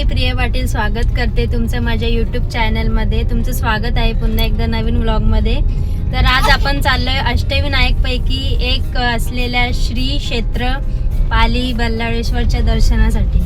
मी प्रिय पाटील स्वागत करते तुमचं माझ्या यूट्यूब चॅनलमध्ये तुमचं स्वागत आहे पुन्हा एकदा नवीन व्लॉगमध्ये तर आज आपण चाललोय अष्टविनायकपैकी एक असलेल्या श्री क्षेत्र पाली बल्लाळेश्वरच्या दर्शनासाठी.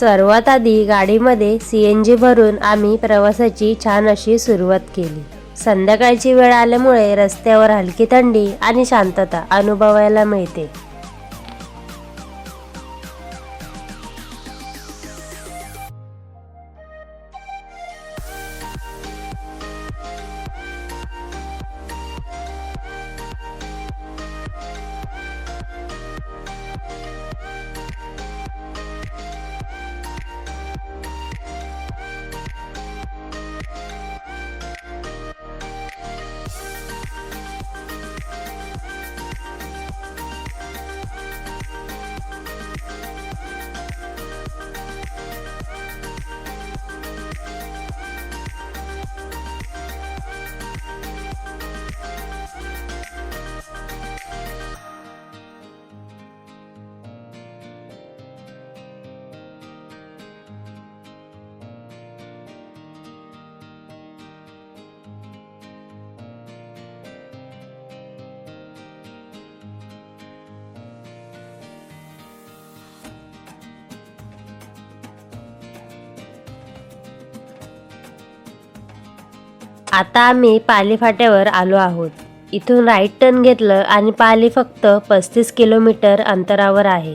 सर्वात आधी गाडीमध्ये सी एन जी भरून आम्ही प्रवासाची छान अशी सुरुवात केली. संध्याकाळची वेळ आल्यामुळे रस्त्यावर हलकी थंडी आणि शांतता अनुभवायला मिळते. आता आम्ही पालीफाट्यावर आलो आहोत. इथून राईट टर्न घेतलं आणि पाली फक्त पस्तीस किलोमीटर अंतरावर आहे.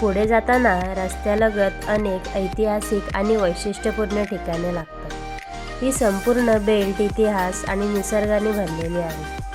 पुढे जाताना रस्त्यालगत अनेक ऐतिहासिक आणि वैशिष्ट्यपूर्ण ठिकाणे लागतात. ही संपूर्ण बेल्ट इतिहास आणि निसर्गाने भरलेली आहे.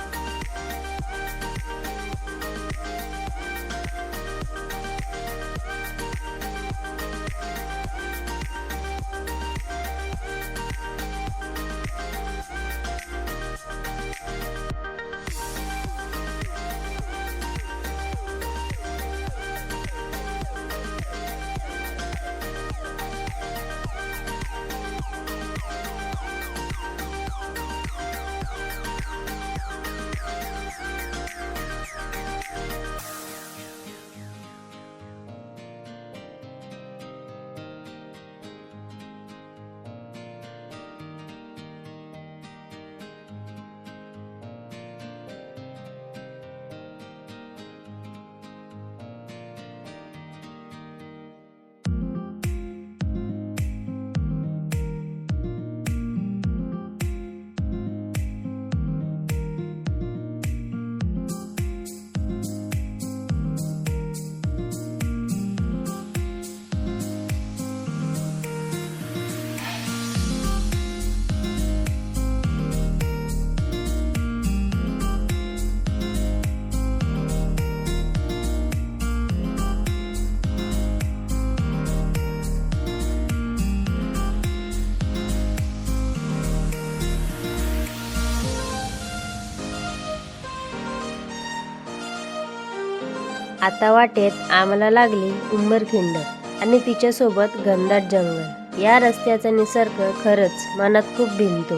आता वाटेत आम्हाला लागली उंबरखिंड आणि तिच्यासोबत घनदाट जंगल. या रस्त्याचा निसर्ग खरंच मनात खूप भिनतो.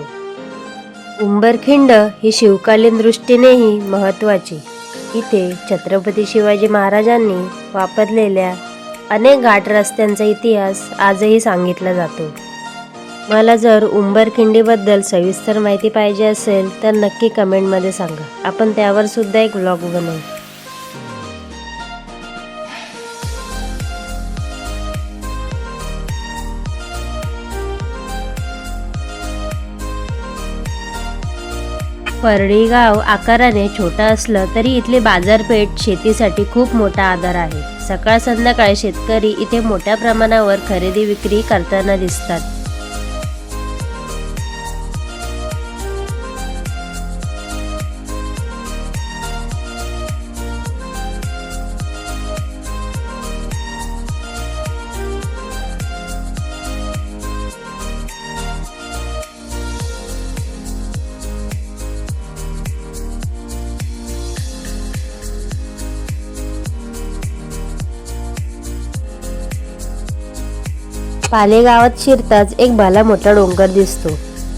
उंबरखिंड ही शिवकालीन दृष्टीनेही महत्त्वाची. इथे छत्रपती शिवाजी महाराजांनी वापरलेल्या अनेक घाट रस्त्यांचा इतिहास आजही सांगितला जातो. मला जर उंबरखिंडीबद्दल सविस्तर माहिती पाहिजे असेल तर नक्की कमेंटमध्ये सांगा. आपण त्यावर सुद्धा एक व्लॉग बनवू. परळी गाव आकाराने छोटा असलं तरी इथली बाजारपेठ शेतीसाठी खूप मोठा आधार आहे. सकाळ संध्याकाळ शेतकरी इथे मोठ्या प्रमाणावर खरेदी विक्री करताना दिसतात. पालेगावात शिरताच एक भला मोठा डोंगर दिसतो.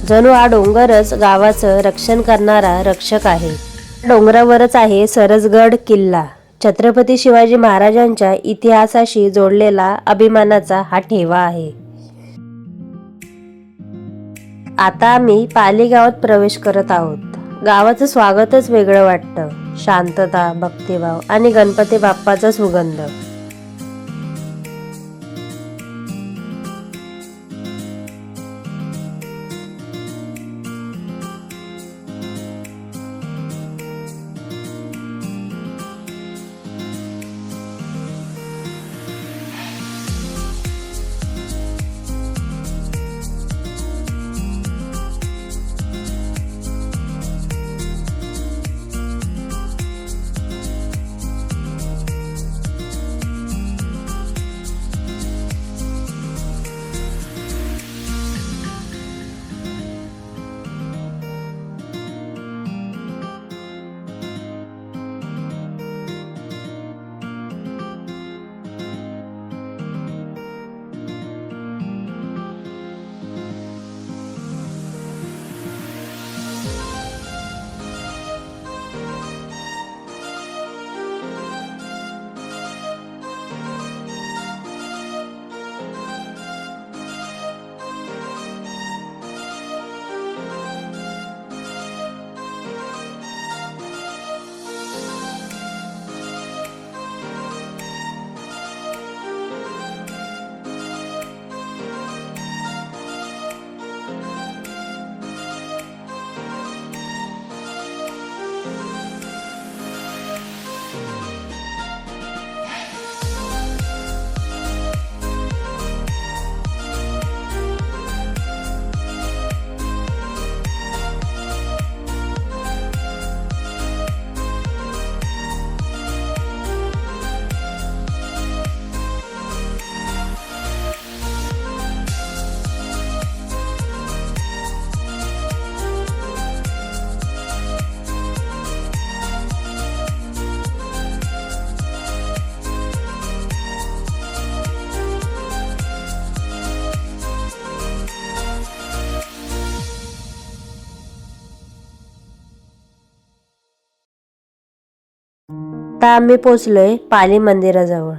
जणू हा डोंगरच गावाचं रक्षण करणारा रक्षक आहे. डोंगरावरच आहे सरसगड किल्ला. छत्रपती शिवाजी महाराजांच्या इतिहासाशी जोडलेला अभिमानाचा हा ठेवा आहे. आता आम्ही पालेगावात प्रवेश करत आहोत. गावाचं स्वागतच वेगळं वाटतं. शांतता भक्तिभाव आणि गणपती बाप्पाचा सुगंध. आता आम्ही पोचलोय पाली मंदिराजवळ.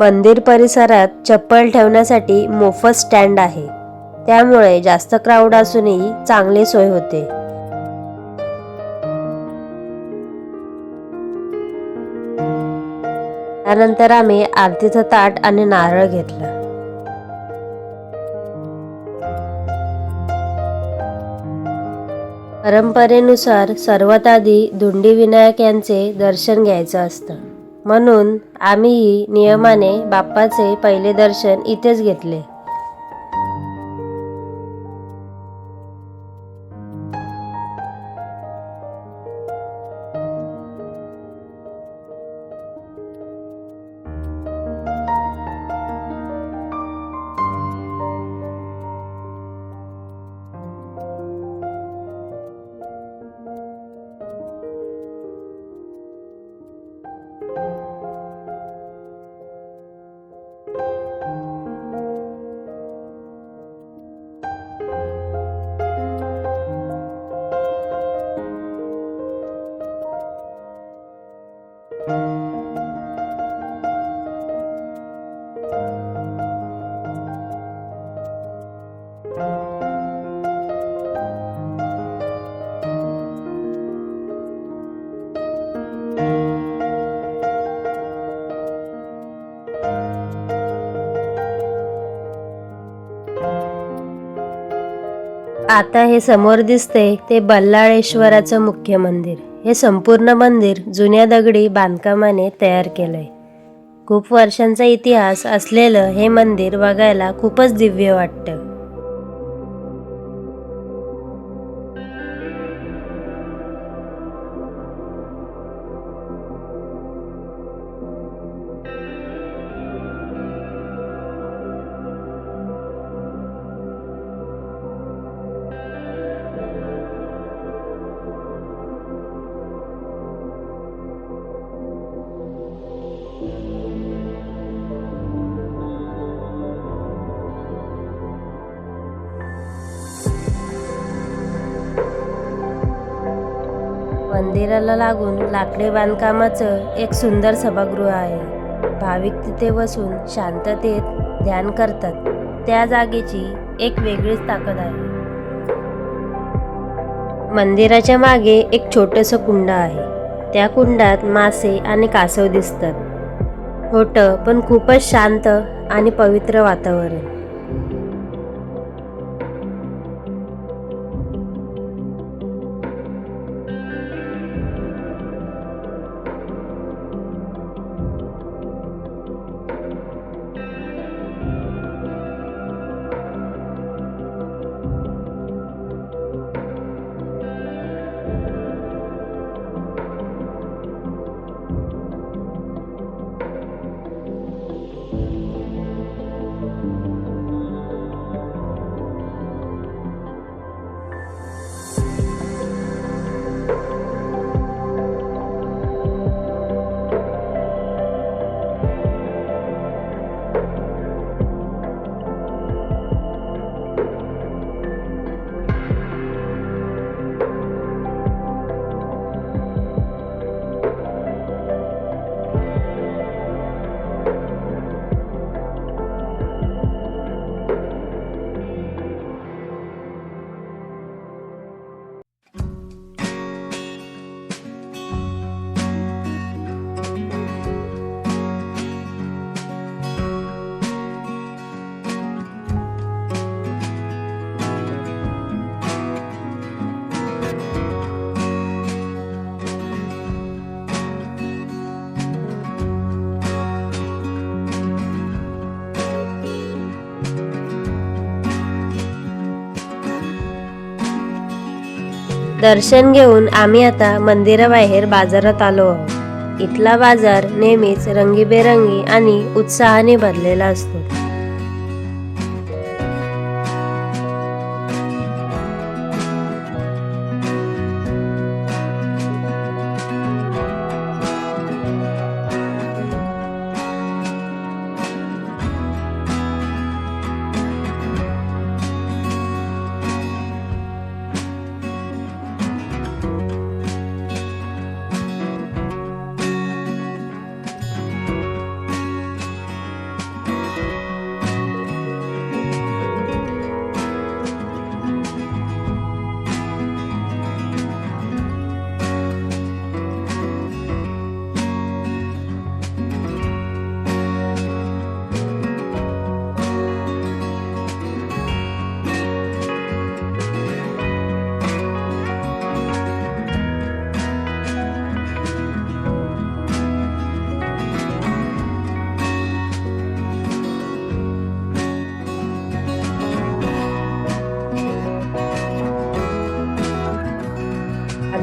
मंदिर परिसरात चप्पल ठेवण्यासाठी मोफत स्टँड आहे. त्यामुळे जास्त क्राऊड असूनही चांगली सोय होते. त्यानंतर आम्ही आरतीचं ताट आणि नारळ घेतला. परंपरेनुसार सर्वात आधी धुंडी विनायक यांचे दर्शन घ्यायचं असतं. म्हणून आम्हीही नियमाने बाप्पाचे पहिले दर्शन इथेच घेतले. आता हे समोर दिसते ते बल्लाळेश्वराचं मुख्य मंदिर. हे संपूर्ण मंदिर जुन्या दगडी बांधकामाने तयार केलंय. खूप वर्षांचा इतिहास असलेलं हे मंदिर बघायला खूपच दिव्य वाटतं. मंदिराला लागून लाकडी बांधकामाचं एक सुंदर सभागृह आहे. भाविक तिथे बसून शांततेत ध्यान करतात. त्या जागेची एक वेगळीच ताकद आहे. मंदिराच्या मागे एक छोटंसं कुंड आहे. त्या कुंडात मासे आणि कासव दिसतात. छोटं पण खूपच शांत आणि पवित्र वातावरण. दर्शन घेऊन आम्ही आता मंदिराबाहेर बाजारात आलो. आहोत इथला बाजार नेहमीच रंगीबेरंगी आणि उत्साहाने भरलेला असतो.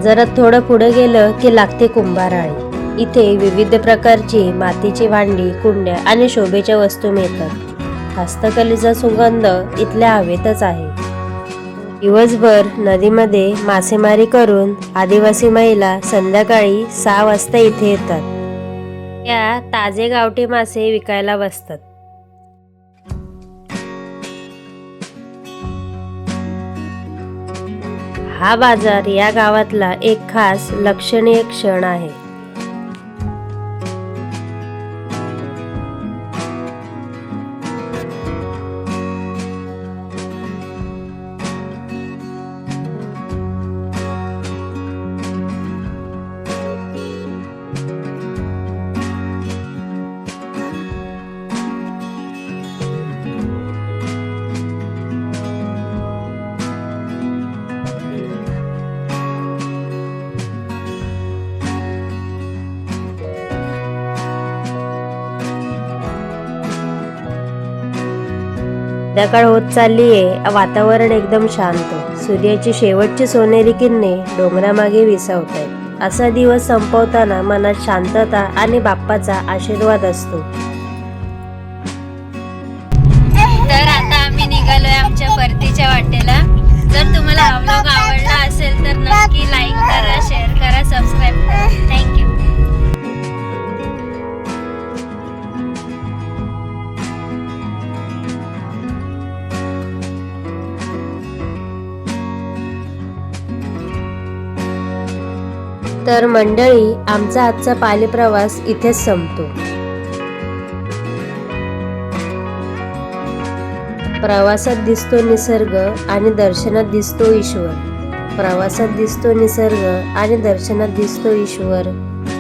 बाजारात थोडं पुढे गेलं की लागते कुंभाराळी. इथे विविध प्रकारची मातीची भांडी कुंड्या आणि शोभेच्या वस्तू मिळतात. हस्तकलेचा सुगंध इथल्या हवेतच आहे. दिवसभर नदीमध्ये मासेमारी करून आदिवासी महिला संध्याकाळी सहा वाजता इथे येतात. या ताजे गावठी मासे विकायला बसतात. हा बाजार या गावातला एक खास लक्षणीय क्षण आहे. संध्याकाळ होत चालली आहे वातावरण एकदम शांत. सूर्याची शेवटची सोनेरी किरणे डोंगरामागे विसावत आहेत असा दिवस संपवताना मनात शांतता आणि बाप्पाचा आशीर्वाद असतो. तर मंडळी आमचा आजचा पाली प्रवास इथेच संपतो. प्रवासात दिसतो निसर्ग आणि दर्शनात दिसतो ईश्वर. प्रवासात दिसतो निसर्ग आणि दर्शनात दिसतो ईश्वर.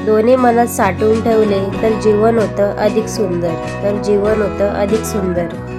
दोन्ही मनात साठवून ठेवले तर जीवन होतं अधिक सुंदर. तर जीवन होतं अधिक सुंदर.